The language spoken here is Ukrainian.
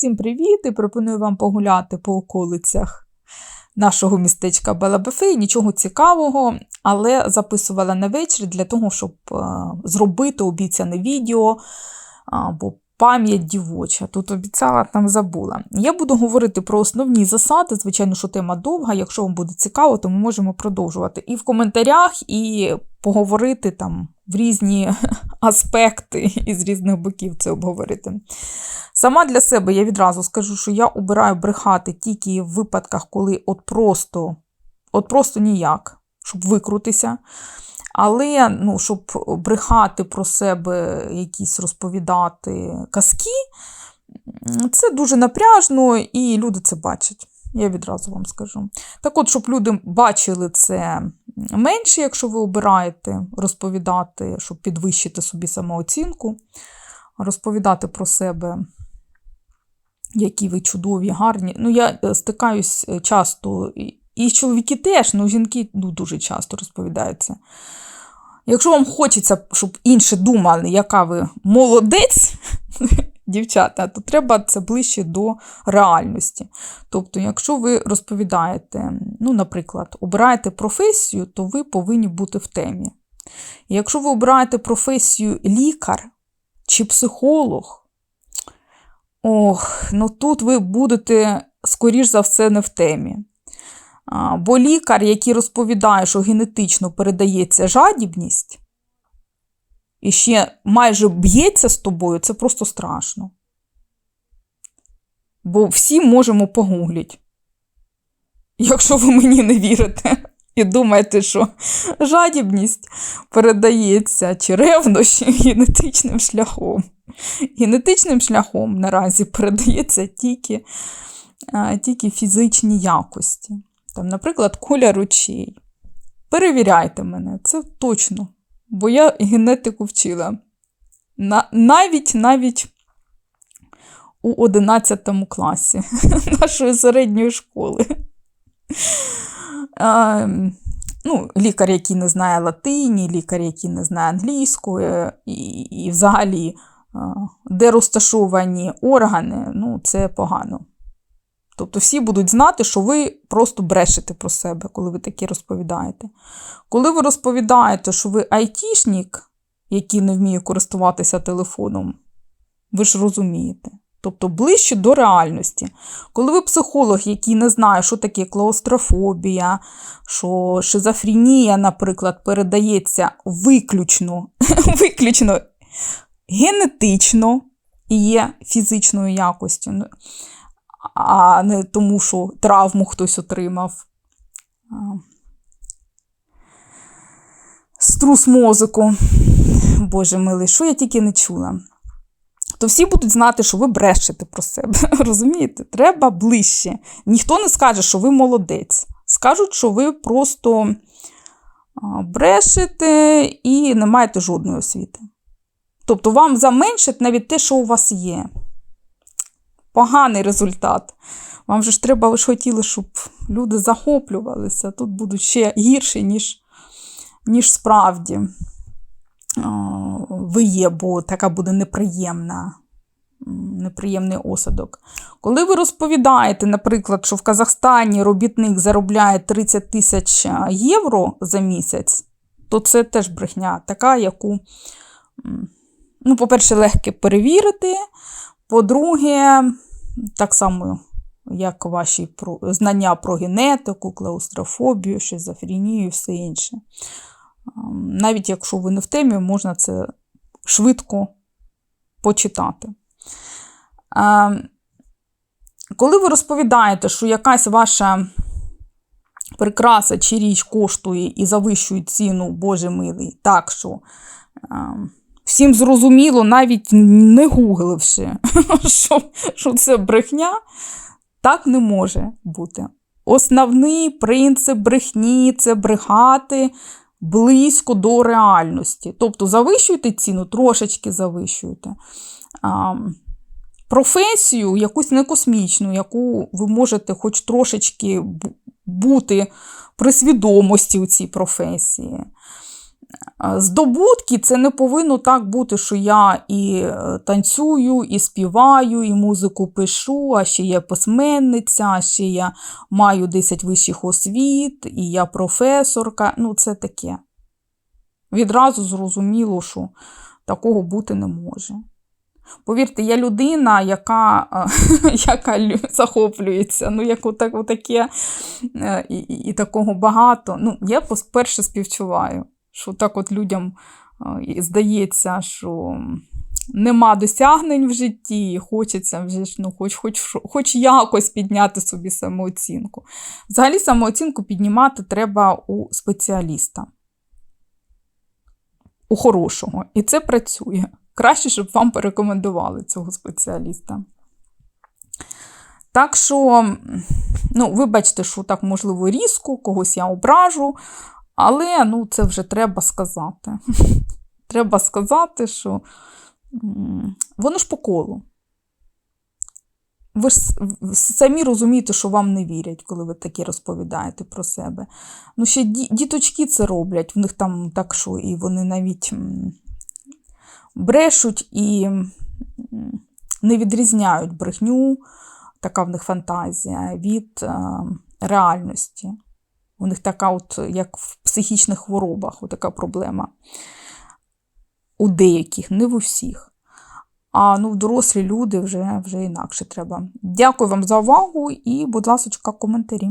Всім привіт! І пропоную вам погуляти по околицях нашого містечка Белабефей. Нічого цікавого, але записувала на вечір для того, щоб е, зробити обіцяне відео або пам'ять дівоча. Тут обіцяла, там забула. Я буду говорити про основні засади. Звичайно, що тема довга. Якщо вам буде цікаво, то ми можемо продовжувати. І в коментарях, і поговорити там в різні аспекти і з різних боків це обговорити. Сама для себе я відразу скажу, що я обираю брехати тільки в випадках, коли от просто от просто ніяк, щоб викрутися. Але ну, щоб брехати про себе, якісь розповідати казки, це дуже напряжно, і люди це бачать. Я відразу вам скажу. Так от, щоб люди бачили це менше, якщо ви обираєте розповідати, щоб підвищити собі самооцінку, розповідати про себе, які ви чудові, гарні. Ну, я стикаюсь часто, і чоловіки теж, ну жінки ну, дуже часто розповідаються. Якщо вам хочеться, щоб інші думали, яка ви молодець, дівчата, то треба це ближче до реальності. Тобто, якщо ви розповідаєте, ну, наприклад, обираєте професію, то ви повинні бути в темі. Якщо ви обираєте професію лікар чи психолог, ох, ну тут ви будете, скоріш за все, не в темі. Бо лікар, який розповідає, що генетично передається жадібність, і ще майже б'ється з тобою, це просто страшно. Бо всі можемо погуглити. Якщо ви мені не вірите і думаєте, що жадібність передається чи ревнощі генетичним шляхом. Генетичним шляхом наразі передається тільки, тільки фізичні якості. Там, Наприклад, колір очей. Перевіряйте мене, це точно. Бо я генетику вчила. На, Навіть навіть у 11 класі нашої середньої школи. А, ну, Лікар, який не знає латині, лікар, який не знає англійської, і, і взагалі, де розташовані органи, ну, це погано. Тобто всі будуть знати, що ви просто брешете про себе, коли ви таке розповідаєте. Коли ви розповідаєте, що ви айтішник, який не вміє користуватися телефоном, ви ж розумієте. Тобто ближче до реальності. Коли ви психолог, який не знає, що таке клаустрофобія, що шизофренія, наприклад, передається виключно, виключно генетично і є фізичною якостю а не тому, що травму хтось отримав. Струс мозку. Боже милий, що я тільки не чула. То всі будуть знати, що ви брешете про себе. Розумієте? Треба ближче. Ніхто не скаже, що ви молодець. Скажуть, що ви просто брешете і не маєте жодної освіти. Тобто вам заменшить навіть те, що у вас є поганий результат. Вам же ж треба, ви ж хотіли, щоб люди захоплювалися. Тут будуть ще гірші, ніж ніж справді ви є, бо така буде неприємна. Неприємний осадок. Коли ви розповідаєте, наприклад, що в Казахстані робітник заробляє 30 тисяч євро за місяць, то це теж брехня, така, яку, ну, по-перше, легко перевірити. По-друге, так само, як ваші знання про генетику, клаустрофобію, шизофренію і все інше. Навіть якщо ви не в темі, можна це швидко почитати. Коли ви розповідаєте, що якась ваша прикраса чи річ коштує і завищує ціну, Боже милий, так що всім зрозуміло, навіть не гугливши, що, що це брехня, так не може бути. Основний принцип брехні це брехати близько до реальності. Тобто завищуйте ціну, трошечки завищуйте. А, Професію, якусь не космічну, яку ви можете хоч трошечки бути при свідомості у цій професії. Здобутки це не повинно так бути, що я і е, танцюю, і співаю, і музику пишу, а ще я письменниця, а ще я маю 10 вищих освіт, і я професорка. Ну, це таке. Відразу зрозуміло, що такого бути не може. Повірте, я людина, яка, е, яка захоплюється, ну, як отак, отаке, е, і, і, і такого багато. Ну, я перше співчуваю, що так от людям е, здається, що нема досягнень в житті, і хочеться вже ну, хоч, хоч, хоч якось підняти собі самооцінку. Взагалі, самооцінку піднімати треба у спеціаліста. У хорошого. І це працює. Краще, щоб вам порекомендували цього спеціаліста. Так що, ну, вибачте, що так можливо різко, когось я ображу, але ну, це вже треба сказати. Треба сказати, що воно ж по колу. Ви ж самі розумієте, що вам не вірять, коли ви такі розповідаєте про себе. Ну, ще діточки це роблять, в них там так що, і вони навіть брешуть і не відрізняють брехню, така в них фантазія, від е, реальності. У них така, от, як в психічних хворобах, така проблема. У деяких, не в усіх. А ну, дорослі люди вже, вже інакше треба. Дякую вам за увагу і, будь ласка, коментарі.